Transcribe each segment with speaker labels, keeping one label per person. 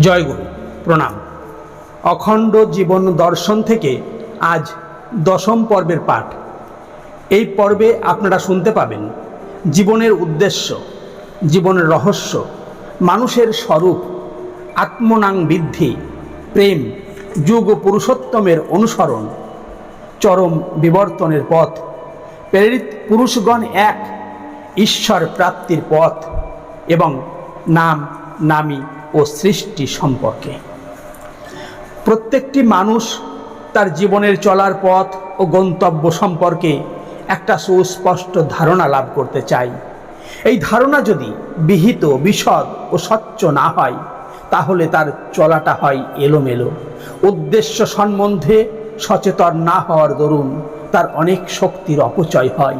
Speaker 1: জয়গুরু প্রণাম। অখণ্ড জীবন দর্শন থেকে আজ দশম পর্বের পাঠ। এই পর্বে আপনারা শুনতে পাবেন জীবনের উদ্দেশ্য, জীবনের রহস্য, মানুষের স্বরূপ, আত্মনাং বৃদ্ধি, প্রেম, যুগ পুরুষোত্তমের অনুসরণ, চরম বিবর্তনের পথ, প্রেরিত পুরুষগণ এক, ঈশ্বর প্রাপ্তির পথ এবং নাম নামী ও সৃষ্টি সম্পর্কে। প্রত্যেকটি মানুষ তার জীবনের চলার পথ ও গন্তব্য সম্পর্কে একটা সুস্পষ্ট ধারণা লাভ করতে চায়। এই ধারণা যদি বিহিত, বিশদ ও স্বচ্ছ না হয়, তাহলে তার চলাটা হয় এলোমেলো। উদ্দেশ্য সম্বন্ধে সচেতন না হওয়ার দরুন তার অনেক শক্তির অপচয় হয়।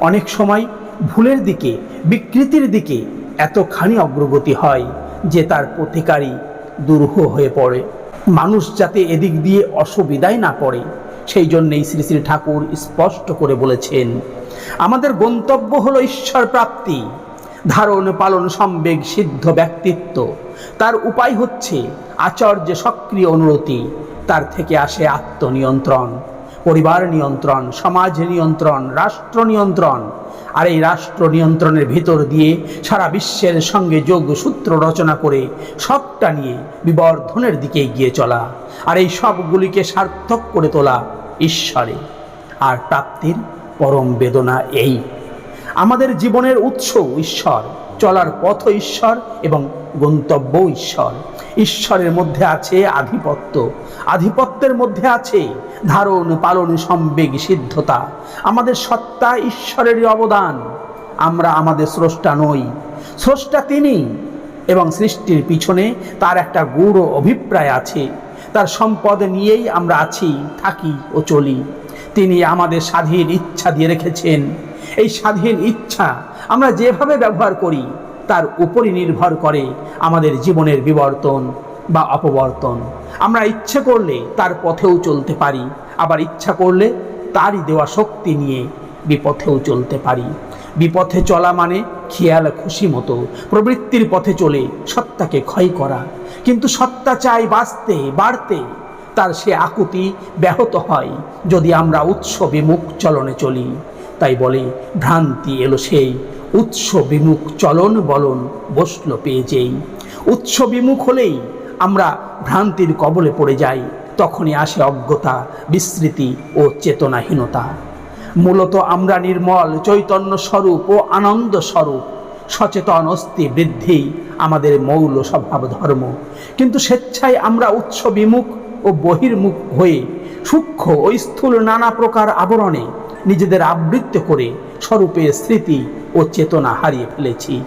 Speaker 1: অনেক সময় ভুলের দিকে, বিকৃতির দিকে এতখানি অগ্রগতি হয় যে তার প্রতিকারী দুরূহ হয়ে পড়ে। মানুষ যাতে এদিক দিয়ে অসুবিধায় না পড়ে সেই জন্যেই শ্রী শ্রী ঠাকুর স্পষ্ট করে বলেছেন, আমাদের গন্তব্য হলো ঈশ্বর প্রাপ্তি, ধারণ, পালন, সম্বেগ, সিদ্ধ ব্যক্তিত্ব। তার উপায় হচ্ছে আচার্য সক্রিয় অনুরতি, তার থেকে আসে আত্মনিয়ন্ত্রণ, পরিবার নিয়ন্ত্রণ, সমাজ নিয়ন্ত্রণ, রাষ্ট্র নিয়ন্ত্রণ আর এই রাষ্ট্র নিয়ন্ত্রণের ভিতর দিয়ে সারা বিশ্বের সঙ্গে যোগ সূত্র রচনা করে সবটা নিয়ে বিবর্ধনের দিকে এগিয়ে চলা। আর এই সবগুলিকে সার্থক করে তোলা ঈশ্বরে। আর প্রাপ্তির পরম বেদনা এই। আমাদের জীবনের উৎস ঈশ্বর। চলার পথ ঈশ্বর এবং গন্তব্য ঈশ্বর। ঈশ্বরের মধ্যে আছে আধিপত্য। আধিপত্যের মধ্যে আছে ধারণ, পালন, সম্বেগ, সিদ্ধতা। আমাদের সত্তা ঈশ্বরেরই অবদান। আমরা আমাদের স্রষ্টা নই। স্রষ্টা তিনি এবং সৃষ্টির পিছনে তার একটা গূঢ় অভিপ্রায় আছে। তার সম্পদ নিয়েই আমরা আছি, থাকি ও চলি। তিনি আমাদের স্বাধীন ইচ্ছা দিয়ে রেখেছেন। এই স্বাধীন ইচ্ছা আমরা যেভাবে ব্যবহার করি, তার উপরই নির্ভর করে আমাদের জীবনের বিবর্তন বা অপবর্তন। আমরা ইচ্ছে করলে তার পথেও চলতে পারি, আবার ইচ্ছা করলে তারই দেওয়া শক্তি নিয়ে বিপথেও চলতে পারি। বিপথে চলা মানে খেয়াল খুশি মতো, প্রবৃত্তির পথে চলে সত্তাকে ক্ষয় করা। কিন্তু সত্তা চাই বাঁচতে, বাড়তে, তার সে আকুতি ব্যাহত হয় যদি আমরা উৎস বিমুখ চলনে চলি। তাই বলে, ভ্রান্তি এলো সেই। উৎস বিমুখ চলন বলন বসল পেয়ে যেই। উৎস বিমুখ হলেই আমরা ভ্রান্তির কবলে পড়ে যাই। তখনই আসে অজ্ঞতা, বিস্মৃতি ও চেতনাহীনতা। মূলত আমরা নির্মল চৈতন্য স্বরূপ ও আনন্দ স্বরূপ। সচেতন অস্থি বৃদ্ধি আমাদের মৌল স্বভাব ধর্ম। কিন্তু স্বেচ্ছায় আমরা উৎস বিমুখ ও বহির্মুখ হয়ে সূক্ষ্ম ও স্থূল নানা প্রকার আবরণে নিজেদের আবৃত্ত করে স্বরূপের স্মৃতি ও চেতনা হারিয়ে ফেলেছি।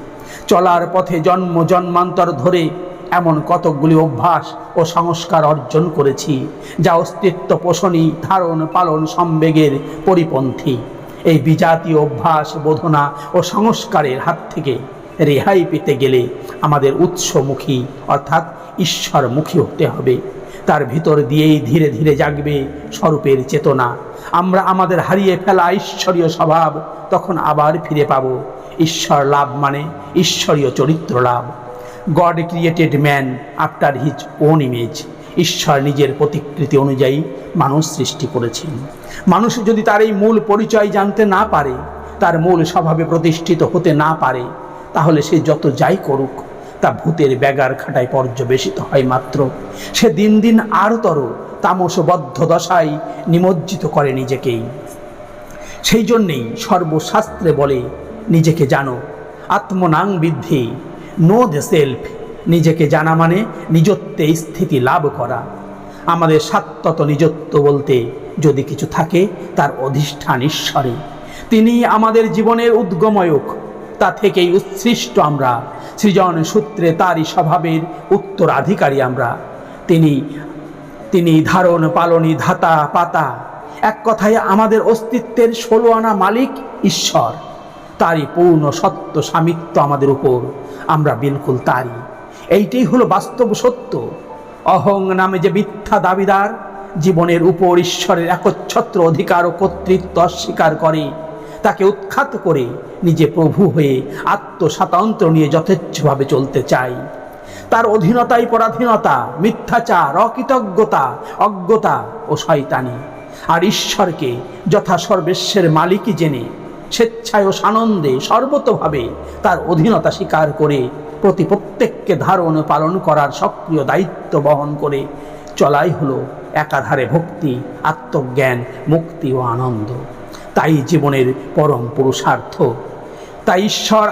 Speaker 1: চলার পথে জন্ম, জন্মান্তর ধরে এমন কতকগুলি অভ্যাস ও সংস্কার অর্জন করেছি, যা অস্তিত্ব পোষণী ধারণ, পালন সম্বেগের পরিপন্থী। এই বিজাতীয় অভ্যাস, বোধনা ও সংস্কারের হাত থেকে রেহাই পেতে গেলে আমাদের উৎসমুখী, অর্থাৎ ঈশ্বরমুখী হতে হবে। তার ভিতর দিয়েই ধীরে ধীরে জাগবে স্বরূপের চেতনা। আমরা আমাদের হারিয়ে ফেলা ঈশ্বরীয় স্বভাব তখন আবার ফিরে পাব। ঈশ্বর লাভ মানে ঈশ্বরীয় চরিত্র লাভ। God created man after his own image ঈশ্বর নিজের প্রতিকৃতি অনুযায়ী মানুষ সৃষ্টি করেছেন। মানুষ যদি তার এই মূল পরিচয় জানতে না পারে, তার মূল স্বভাবে প্রতিষ্ঠিত হতে না পারে, তাহলে সে যত যাই করুক, তা ভূতের ব্যাগার খাটায় পর্যবেসিত হয় মাত্র। সে দিন দিন আরতর তামসবদ্ধ দশায় নিমজ্জিত করে নিজেকেই। সেই জন্যেই সর্বশাস্ত্রে বলে, নিজেকে জানো, আত্মনাং বৃদ্ধি নো দ্য সেলফ নিজেকে জানা মানে নিজত্বে স্থিতি লাভ করা। আমাদের সাত্তত নিজত্ব বলতে যদি কিছু থাকে, তার অধিষ্ঠান ঈশ্বরে। তিনি আমাদের জীবনের উদ্গময়ক, তা থেকেই উৎসৃষ্ট আমরা। সৃজন সূত্রে তারই স্বভাবের উত্তরাধিকারী আমরা। তিনি তিনি ধারণ, পালনী, ধাতা, পাতা। এক কথায় আমাদের অস্তিত্বের ষোলো আনা মালিক ঈশ্বর। তারই পূর্ণ সত্য স্বামিত্ব আমাদের উপর। আমরা বিলকুল তারই। এইটাই হলো বাস্তব সত্য। অহং নামে যে মিথ্যা দাবিদার, জীবনের উপর ঈশ্বরের একচ্ছত্র অধিকার ও কর্তৃত্ব অস্বীকার করে, তাকে উৎখাত করে নিজে প্রভু হয়ে আত্মস্বাতন্ত্র নিয়ে যথেচ্ছভাবে চলতে চাই। তার অধীনতাই পরাধীনতা মিথ্যাচার অকৃতজ্ঞতা, অজ্ঞতা ও শয়তানি। আর ঈশ্বরকে যথা সর্বেশ্বের মালিকই জেনে, স্বেচ্ছায় ও সানন্দে সর্বতভাবে তার অধীনতা স্বীকার করে, প্রতি প্রত্যেককে ধারণ পালন করার সক্রিয় দায়িত্ব বহন করে, চলাই হলো একাধারে ভক্তি, আত্মজ্ঞান, মুক্তি ও আনন্দ। তাই জীবনের পরম পুরুষার্থ। তাই ঈশ্বর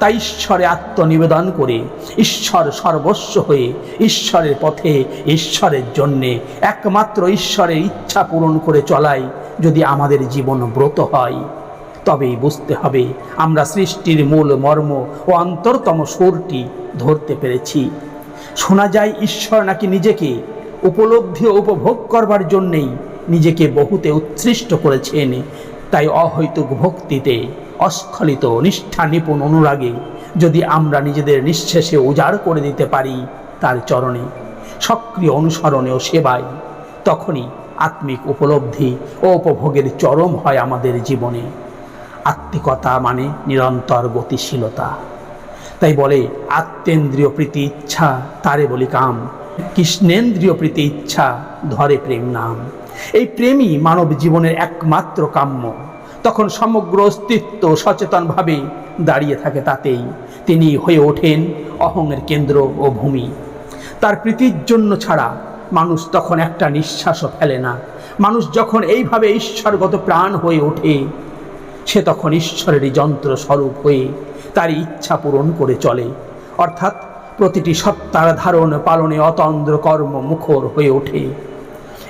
Speaker 1: আ- তাই ঈশ্বরে আত্মনিবেদন করে ঈশ্বর সর্বস্ব হয়ে ঈশ্বরের পথে ঈশ্বরের জন্যে একমাত্র ঈশ্বরের ইচ্ছা পূরণ করে চলাই যদি আমাদের জীবন ব্রত হয়। তবেই বুঝতে হবে আমরা সৃষ্টির মূল মর্ম ও অন্তরতম সুরটি ধরতে পেরেছি। শোনা যায় ঈশ্বর নাকি নিজেকে উপলব্ধি ও উপভোগ করবার জন্যেই নিজেকে বহুতে উৎসৃষ্ট করেছেন, তাই অহৈতুক ভক্তিতে অস্খলিত নিষ্ঠা নিপুণ অনুরাগে যদি আমরা নিজেদের নিঃশেষে উজাড় করে দিতে পারি তার চরণে, সক্রিয় অনুসরণে ও সেবায়, তখনই আত্মিক উপলব্ধি ও উপভোগের চরম হয় আমাদের জীবনে। আত্মিকতা মানে নিরন্তর গতিশীলতা। তাই বলে, আত্মেন্দ্রিয় প্রীতি ইচ্ছা, তারে বলি কাম। কৃষ্ণেন্দ্রীয় প্রীতি ইচ্ছা, ধরে প্রেম নাম। এই প্রেমই মানব জীবনের একমাত্র কাম্য। তখন সমগ্র অস্তিত্ব সচেতনভাবে দাঁড়িয়ে থাকে তাতেই। তিনি হয়ে ওঠেন অহংয়ের কেন্দ্র ও ভূমি। তার প্রীতির জন্য ছাড়া মানুষ তখন একটা নিঃশ্বাসও ফেলে না। মানুষ যখন এইভাবে ঈশ্বরগত প্রাণ হয়ে ওঠে, সে তখন ঈশ্বরেরই যন্ত্র স্বরূপ হয়ে তার ইচ্ছা পূরণ করে চলে। অর্থাৎ প্রতিটি সত্তার ধারণ পালনে অতন্দ্র কর্ম মুখর হয়ে ওঠে।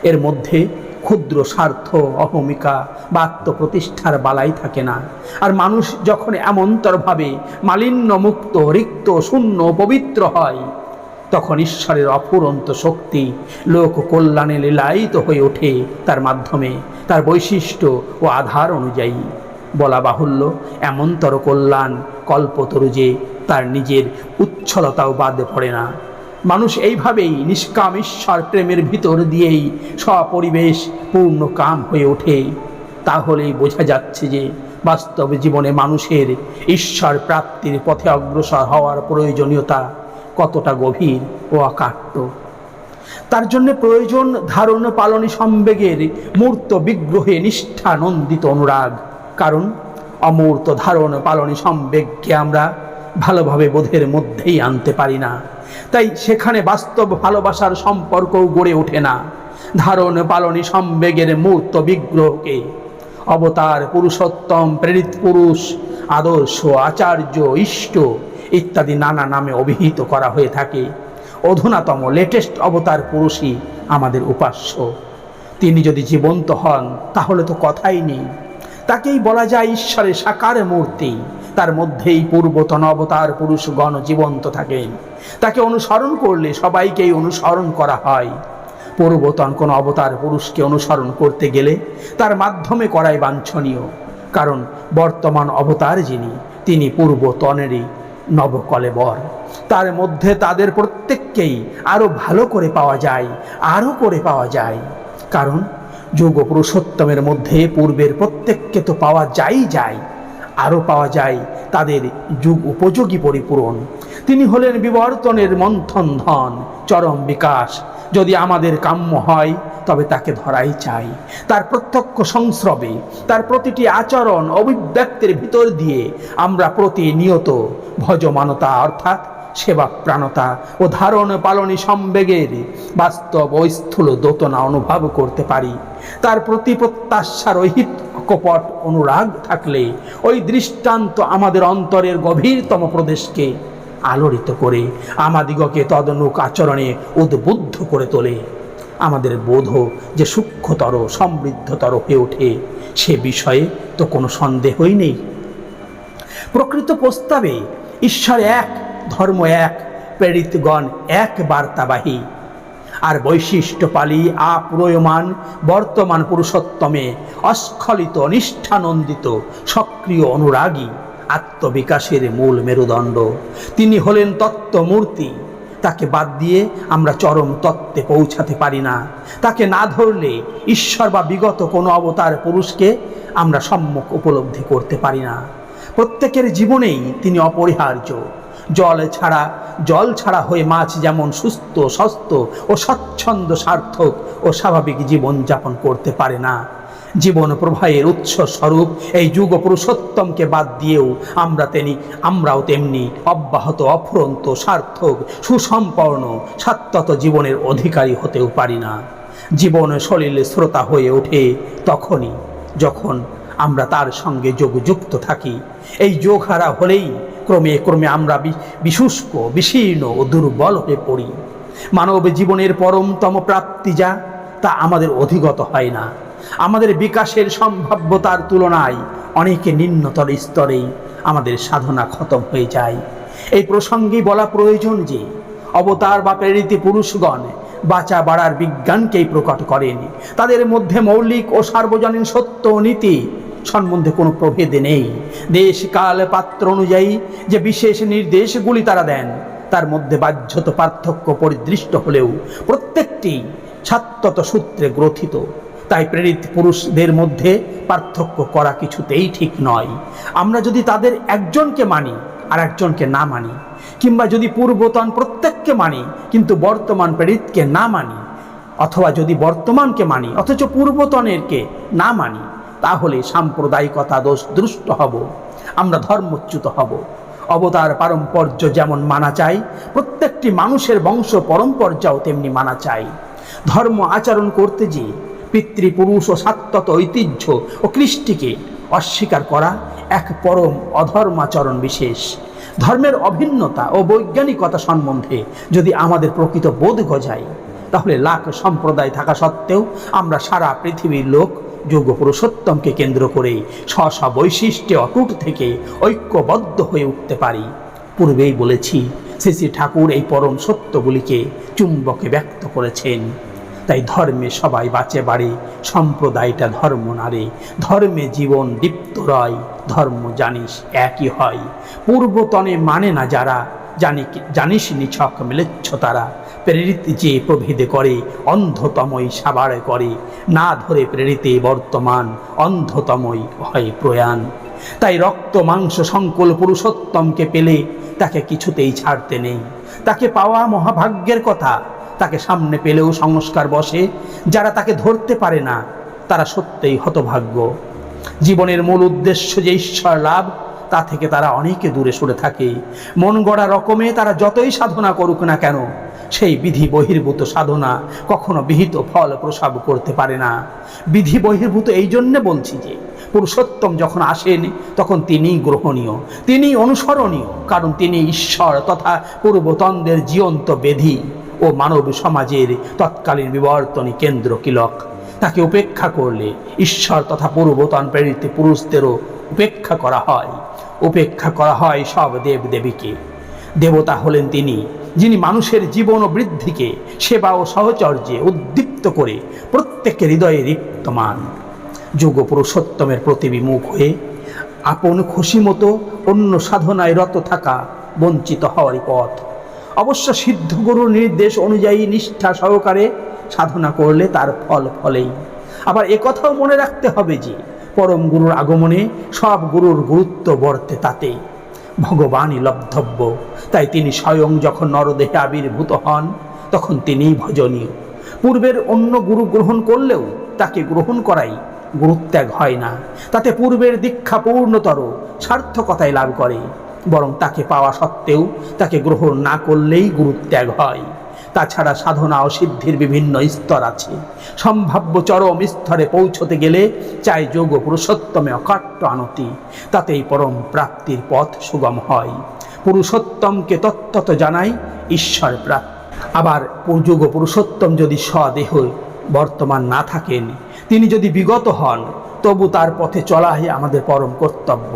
Speaker 1: এর মধ্যে ক্ষুদ্র স্বার্থ, অহমিকা বা আত্মপ্রতিষ্ঠার বালাই থাকে না। আর মানুষ যখন এমনতরভাবে মালিন্যমুক্ত, রিক্ত, শূন্য, পবিত্র হয়, তখন ঈশ্বরের অফুরন্ত শক্তি লোক কল্যাণে লীলায়িত হয়ে ওঠে তার মাধ্যমে। তার বৈশিষ্ট্য ও আধার অনুযায়ী বলা বাহুল্য, এমনতর কল্যাণ কল্পতরু যে তার নিজের উচ্ছলতাও বাদে পড়ে না। মানুষ এইভাবেই নিষ্কাম ঈশ্বর প্রেমের ভিতর দিয়েই স্বপরিবেশ পূর্ণ কাম হয়ে ওঠে। তাহলেই বোঝা যাচ্ছে যে বাস্তব জীবনে মানুষের ঈশ্বর প্রাপ্তির পথে অগ্রসর হওয়ার প্রয়োজনীয়তা কতটা গভীর ও অকাট্য। তার জন্য প্রয়োজন ধারণ পালনী সম্বেগের মূর্ত বিগ্রহে নিষ্ঠানন্দিত অনুরাগ। কারণ অমূর্ত ধারণ পালনী সম্বেগকে আমরা ভালোভাবে বোধের মধ্যেই আনতে পারি না। তাই সেখানে বাস্তব ভালোবাসার সম্পর্কও গড়ে ওঠে না। ধারণ পালনী সম্বেগের মূর্ত বিগ্রহকে। অবতার, পুরুষোত্তম, প্রেরিত পুরুষ, আদর্শ, আচার্য, ইষ্ট ইত্যাদি নানা নামে অভিহিত করা হয়ে থাকে। অধুনাতম লেটেস্ট অবতার পুরুষই আমাদের উপাস্য। তিনি যদি জীবন্ত হন, তাহলে তো কথাই নেই। তাকেই বলা যায় ঈশ্বরের সাকার মূর্তি। তার মধ্যেই পূর্বতন অবতার পুরুষগণ জীবন্ত থাকেন তাকে অনুসরণ করলে সবাইকেই অনুসরণ করা হয়। পূর্বতন কোনো অবতার পুরুষকে অনুসরণ করতে গেলে তার মাধ্যমে করাই বাঞ্ছনীয়, কারণ বর্তমান অবতার যিনি, তিনি পূর্বতনেরই নবকলেবর। তার মধ্যে তাদের প্রত্যেককেই আরও ভালো করে পাওয়া যায় আরও করে পাওয়া যায়। কারণ যোগ পুরুষোত্তমের মধ্যে পূর্বের প্রত্যেককে তো পাওয়া যাই যায় আরও পাওয়া যায়, তাদের যুগ উপযোগী পরিপূরণ। তিনি হলেন বিবর্তনের মন্থন ধন, চরম বিকাশ। যদি আমাদের কাম্য হয়, তবে তাকে ধরাই চাই। তার প্রত্যক্ষ সংস্রবে, তার প্রতিটি আচরণ অভিব্যক্তির ভিতর দিয়ে আমরা প্রতিনিয়ত ভজমানতা, অর্থাৎ সেবা প্রাণতা ও ধারণ পালনী সম্বেগের বাস্তব ও স্থূল দোতনা অনুভব করতে পারি। তার প্রতি প্রত্যাশার অহিত কপট অনুরাগ থাকলে ওই দৃষ্টান্ত আমাদের অন্তরের গভীরতম প্রদেশকে আলোড়িত করে, আমাদিগকে তদনুক আচরণে উদ্বুদ্ধ করে তোলে। আমাদের বোধ যে সূক্ষ্মতর, সমৃদ্ধতর হয়ে ওঠে, সে বিষয়ে তো কোনো সন্দেহই নেই। প্রকৃত প্রস্তাবে ঈশ্বর এক ধর্ম এক, প্রেরিতগণ এক বার্তাবাহী। আর বৈশিষ্ট্য পালি আপ্রয়মান বর্তমান পুরুষোত্তমে অস্খলিত, নিষ্ঠানন্দিত, সক্রিয় অনুরাগী আত্মবিকাশের মূল মেরুদণ্ড। তিনি হলেন তত্ত্বমূর্তি। তাকে বাদ দিয়ে আমরা চরম তত্ত্বে পৌঁছাতে পারি না। তাকে না ধরলে ঈশ্বর বা বিগত কোনো অবতার পুরুষকে আমরা সম্মুখ উপলব্ধি করতে পারি না। প্রত্যেকের জীবনেই তিনি অপরিহার্য। জল ছাড়া জল ছাড়া হয়ে মাছ যেমন সুস্থ সস্ত ও স্বচ্ছন্দ, সার্থক ও স্বাভাবিক জীবন যাপন করতে পারে না। জীবন প্রবাহের উৎস স্বরূপ এই যুগ পুরুষোত্তমকে বাদ দিয়েও আমরা তেনি আমরাও তেমনি অব্যাহত, অফুরন্ত, সার্থক, সুসম্পন্ন সাত্তত জীবনের অধিকারী হতেও পারি না। জীবন সলিল শ্রোতা হয়ে ওঠে তখনই যখন আমরা তার সঙ্গে যোগযুক্ত থাকি। এই যোগ হারা হলেই ক্রমে ক্রমে আমরা বিশুষ্ক, বিশীর্ণ ও দুর্বল হয়ে পড়ি। মানব জীবনের পরমতম প্রাপ্তি যা, তা আমাদের অধিগত হয় না। আমাদের বিকাশের সম্ভাব্যতার তুলনায় অনেকে নিম্নতর স্তরেই আমাদের সাধনা খতম হয়ে যায়। এই প্রসঙ্গে বলা প্রয়োজন যে, অবতার বা প্রেরিত পুরুষগণ বাঁচা বাড়ার বিজ্ঞানকেই প্রকট করেন। তাদের মধ্যে মৌলিক ও সার্বজনীন সত্য নীতি সম্বন্ধে কোনো প্রভেদ নেই। দেশ কাল পাত্র অনুযায়ী যে বিশেষ নির্দেশগুলি তারা দেন, তার মধ্যে বাহ্যত পার্থক্য পরিদৃষ্ট হলেও প্রত্যেকটি ছাত্রত সূত্রে গ্রথিত। তাই প্রেরিত পুরুষদের মধ্যে পার্থক্য করা কিছুতেই ঠিক নয়। আমরা যদি তাদের একজনকে মানি আর একজনকে না মানি, কিংবা যদি পূর্বতন প্রত্যেককে মানি, কিন্তু বর্তমান প্রেরিতকে না মানি, অথবা যদি বর্তমানকে মানি, অথচ পূর্বতনেরকে না মানি তাহলে সাম্প্রদায়িকতা দোষ দুষ্ট হব। আমরা ধর্মচ্যুত হব। অবতার পারম্পর্য যেমন মানা চাই, প্রত্যেকটি মানুষের বংশ পরম্পর্যাও তেমনি মানা চাই। ধর্ম আচরণ করতে যে পিতৃপুরুষ ও সাত্তত ঐতিহ্য ও কৃষ্টিকে অস্বীকার করা এক পরম অধর্মাচরণ বিশেষ। ধর্মের অভিন্নতা ও বৈজ্ঞানিকতা সম্বন্ধে যদি আমাদের প্রকৃত বোধ গজায়, তাহলে লাখ সম্প্রদায় থাকা সত্ত্বেও আমরা সারা পৃথিবীর লোক যোগ পুরুষোত্তমকে কেন্দ্র করে স্ব বৈশিষ্ট্যে অটুট থেকে ঐক্যবদ্ধ হয়ে উঠতে পারি। পূর্বেই বলেছি, শ্রী শ্রী ঠাকুর এই পরম সত্যগুলিকে চুম্বকে ব্যক্ত করেছেন। তাই ধর্মে সবাই বাঁচে বাড়ে, সম্প্রদায়টা ধর্ম নারে ধর্মে জীবন দীপ্ত রয়, ধর্ম জানিস একই হয়। পূর্বতনে মানে না যারা, জানি জানিস নিছক মিলেচ্ছ তারা। প্রেরিত যে প্রভেদে করে অন্ধতমই সাবাড়ে করে। না ধরে প্রেরিতে বর্তমান অন্ধতমই হয় প্রয়াণ। তাই রক্ত, মাংস, সংকুল পুরুষোত্তমকে পেলে তাকে কিছুতেই ছাড়তে নেই। তাকে পাওয়া মহাভাগ্যের কথা, তাকে সামনে পেলেও সংস্কার বসে। যারা তাকে ধরতে পারে না, তারা সত্যিই হতভাগ্য। জীবনের মূল উদ্দেশ্য যে ঈশ্বর লাভ, তা থেকে তারা অনেকে দূরে সরে থাকে। মন গড়া রকমে তারা যতই সাধনা করুক না কেন সেই বিধি বহির্ভূত সাধনা কখনো বিহিত ফল প্রসাব করতে পারে না। বিধি বহির্ভূত এই জন্যে বলছি যে, পুরুষোত্তম যখন আসেন, তখন তিনিই গ্রহণীয় তিনি অনুসরণীয়, কারণ তিনি ঈশ্বর তথা পূর্বতন্দের জীবন্ত বেধি ও মানব সমাজের তৎকালীন বিবর্তনী কেন্দ্র কিলক তাকে উপেক্ষা করলে ঈশ্বর তথা পূর্বতন প্রেরিত পুরুষদেরও উপেক্ষা করা হয়। উপেক্ষা করা হয় সব দেব দেবীকে দেবতা হলেন তিনি, যিনি মানুষের জীবন ও বৃদ্ধিকে, সেবা ও সহচর্যে উদ্দীপ্ত করে প্রত্যেকের হৃদয়ে রিক্তমান। যোগ পুরুষোত্তমের প্রতি বিমুখ হয়ে আপন খুশি মতো অন্য সাধনায় রত থাকা বঞ্চিত হওয়ারই পথ। অবশ্য সিদ্ধ গুরুর নির্দেশ অনুযায়ী নিষ্ঠা সহকারে সাধনা করলে তার ফল ফলেই। আবার একথাও মনে রাখতে হবে যে, পরম গুরুর আগমনে সব গুরুর গুরুত্ব বর্তে তাতে ভগবানই লব্ধব্য। তাই তিনি স্বয়ং যখন নরদেহে আবির্ভূত হন, তখন তিনিই ভজনীয়। পূর্বের অন্য গুরু গ্রহণ করলেও তাকে গ্রহণ করাই গুরুত্যাগ হয় না। তাতে পূর্বের দীক্ষা পূর্ণতর সার্থকতায় লাভ করে। বরং তাকে পাওয়া সত্ত্বেও তাকে গ্রহণ না করলেই গুরুত্যাগ হয়। তাছাড়া সাধনা ও সিদ্ধির বিভিন্ন স্তর আছে। সম্ভাব্য চরম স্তরে পৌঁছতে গেলে চাই যোগ পুরুষোত্তমে অকাট্য আনতি, তাতেই পরম প্রাপ্তির পথ সুগম হয়। পুরুষোত্তমকে তত্ত্বত জানাই ঈশ্বর প্রাপ্তি। আবার যোগ পুরুষোত্তম যদি স্বদেহ বর্তমান না থাকেন, তিনি যদি বিগত হন তবু তার পথে চলাই আমাদের পরম কর্তব্য।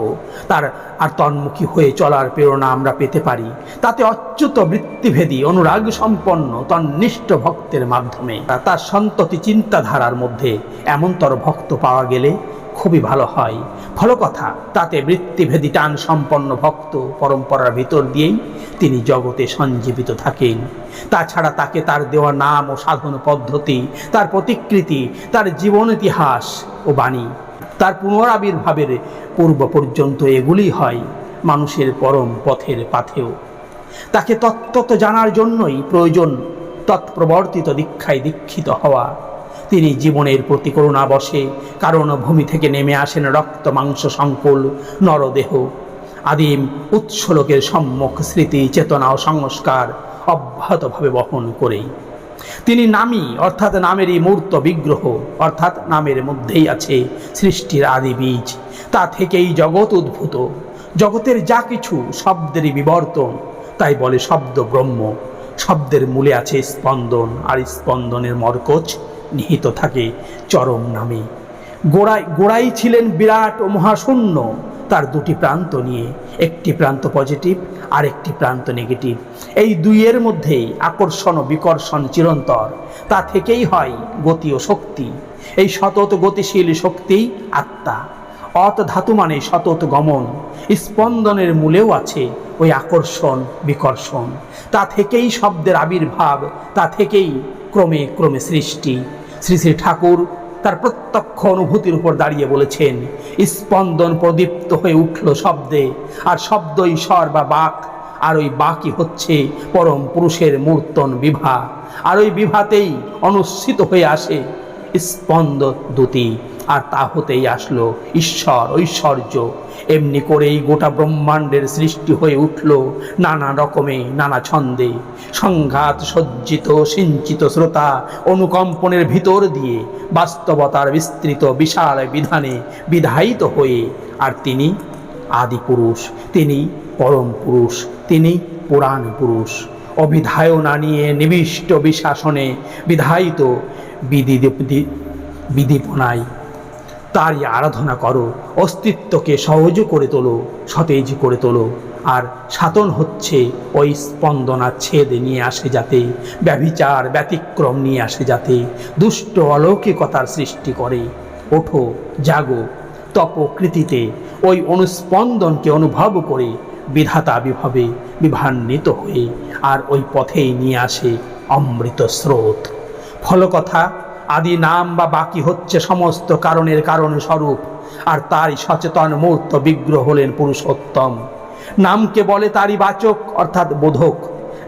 Speaker 1: তার আর তন্মুখী হয়ে চলার প্রেরণা আমরা পেতে পারি। তাতে অচ্যুত বৃত্তিভেদী, অনুরাগ সম্পন্ন, তন্নিষ্ঠ ভক্তের মাধ্যমে, তার সন্ততি চিন্তাধারার মধ্যে এমনতর ভক্ত পাওয়া গেলে খুবই ভালো হয়। ফলকথা তাতে বৃত্তিভেদী টান সম্পন্ন ভক্ত পরম্পরার ভিতর দিয়েই তিনি জগতে সঞ্জীবিত থাকেন। তাছাড়া তাকে তার দেওয়া নাম ও সাধন পদ্ধতি, তার প্রতিকৃতি, তার জীবন ইতিহাস ও বাণী, তার পুনরাবির্ভাবের পূর্ব পর্যন্ত এগুলি হয় মানুষের পরম পথের পাথেও তাকে তত্ত্বত জানার জন্যই প্রয়োজন তৎপ্রবর্তিত দীক্ষায় দীক্ষিত হওয়া। তিনি জীবনের প্রতি করুণা বসে, কারণ ভূমি থেকে নেমে আসেন রক্ত, মাংস, সংকুল, নরদেহ। আদিম উৎসলোকের সম্মুখ স্মৃতি, চেতনা ও সংস্কার অব্যাহতভাবে বহন করেই। তিনি নামই অর্থাৎ নামেরই মূর্ত বিগ্রহ, অর্থাৎ নামের মধ্যেই আছে সৃষ্টির আদি বীজ। তা থেকেই জগৎ উদ্ভূত। জগতের যা কিছু শব্দেরই বিবর্তন, তাই বলে শব্দ ব্রহ্ম। শব্দের মূলে আছে স্পন্দন, আর স্পন্দনের মরকজ নিহিত থাকে চরম নামে। গোড়াই গোড়াই ছিলেন বিরাট ও মহাশূন্য। তার দুটি প্রান্ত নিয়ে, একটি প্রান্ত পজিটিভ আর একটি প্রান্ত নেগেটিভ এই দুইয়ের মধ্যেই আকর্ষণ ও বিকর্ষণ চিরন্তর তা থেকেই হয় গতি ও শক্তি। এই সতত গতিশীল শক্তি আত্মা। অত ধাতু মানে সতত গমন। স্পন্দনের মূলেও আছে ওই আকর্ষণ, বিকর্ষণ। তা থেকেই শব্দের আবির্ভাব, তা থেকেই ক্রমে ক্রমে সৃষ্টি। শ্রী শ্রী ঠাকুর তার প্রত্যক্ষ অনুভূতির উপর দাঁড়িয়ে বলেছেন, স্পন্দন প্রদীপ্ত হয়ে উঠল শব্দে, আর শব্দই স্বর বা বাক, আর ওই বাকি হচ্ছে পরম পুরুষের মূর্তন বিভা, আর ওই বিভাতেই অনুষ্ঠিত হয়ে আসে স্পন্দ দুটি আর তা হতেই আসলো, ঈশ্বর ঐশ্বর্য। এমনি করেই গোটা ব্রহ্মাণ্ডের সৃষ্টি হয়ে উঠল নানা রকমে, নানা ছন্দে। সংঘাত সজ্জিত, সিঞ্চিত শ্রোতা অনুকম্পনের ভিতর দিয়ে বাস্তবতার বিস্তৃত বিশাল বিধানে বিধায়িত হয়ে, আর তিনি আদি পুরুষ তিনি পরম পুরুষ, তিনি পুরাণ পুরুষ। অভিধায়না নিয়ে নিবিষ্ট বিশাসনে বিধায়িত বিধি বিধিপনায় তারই আরাধনা করো, অস্তিত্বকে সহজ করে তোলো, সতেজ করে তোলো। আর সাতন হচ্ছে ওই স্পন্দনা ছেদ নিয়ে আসে যাতে, ব্যভিচার ব্যতিক্রম নিয়ে আসে যাতে, দুষ্ট অলৌকিকতার সৃষ্টি করে। ওঠো, জাগো, তপকৃতিতে ওই অনুস্পন্দনকে অনুভব করে, বিধাতা বিভাবে বিভান্বিত হয়ে, আর ওই পথেই নিয়ে আসে অমৃত স্রোত। ফলকথা আদি নাম বা বাকি হচ্ছে সমস্ত কারণের কারণ স্বরূপ, আর তারই সচেতন মূর্ত বিগ্রহ হলেন পুরুষোত্তম। নামকে বলে তারই বাচক, অর্থাৎ বোধক।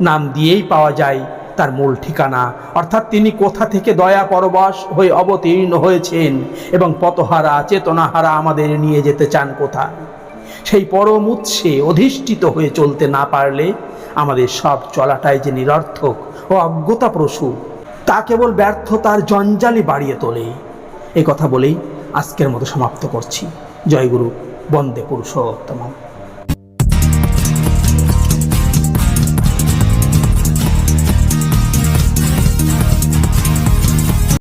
Speaker 1: নাম দিয়েই পাওয়া যায় তার মূল ঠিকানা, অর্থাৎ তিনি কোথা থেকে দয়া পরবশ হয়ে অবতীর্ণ হয়েছেন এবং পতহারা, চেতনাহারা আমাদের নিয়ে যেতে চান কোথায়? সেই পরম উৎসে অধিষ্ঠিত হয়ে চলতে না পারলে আমাদের সব চলাটাই যে নিরর্থক ও অজ্ঞতাপ্রসূ। তা কেবল ব্যর্থতার জঞ্জালি বাড়িয়ে তোলে। এ কথা বলেই আজকের মতো সমাপ্ত করছি। জয়গুরু, বন্দে পুরুষোত্তম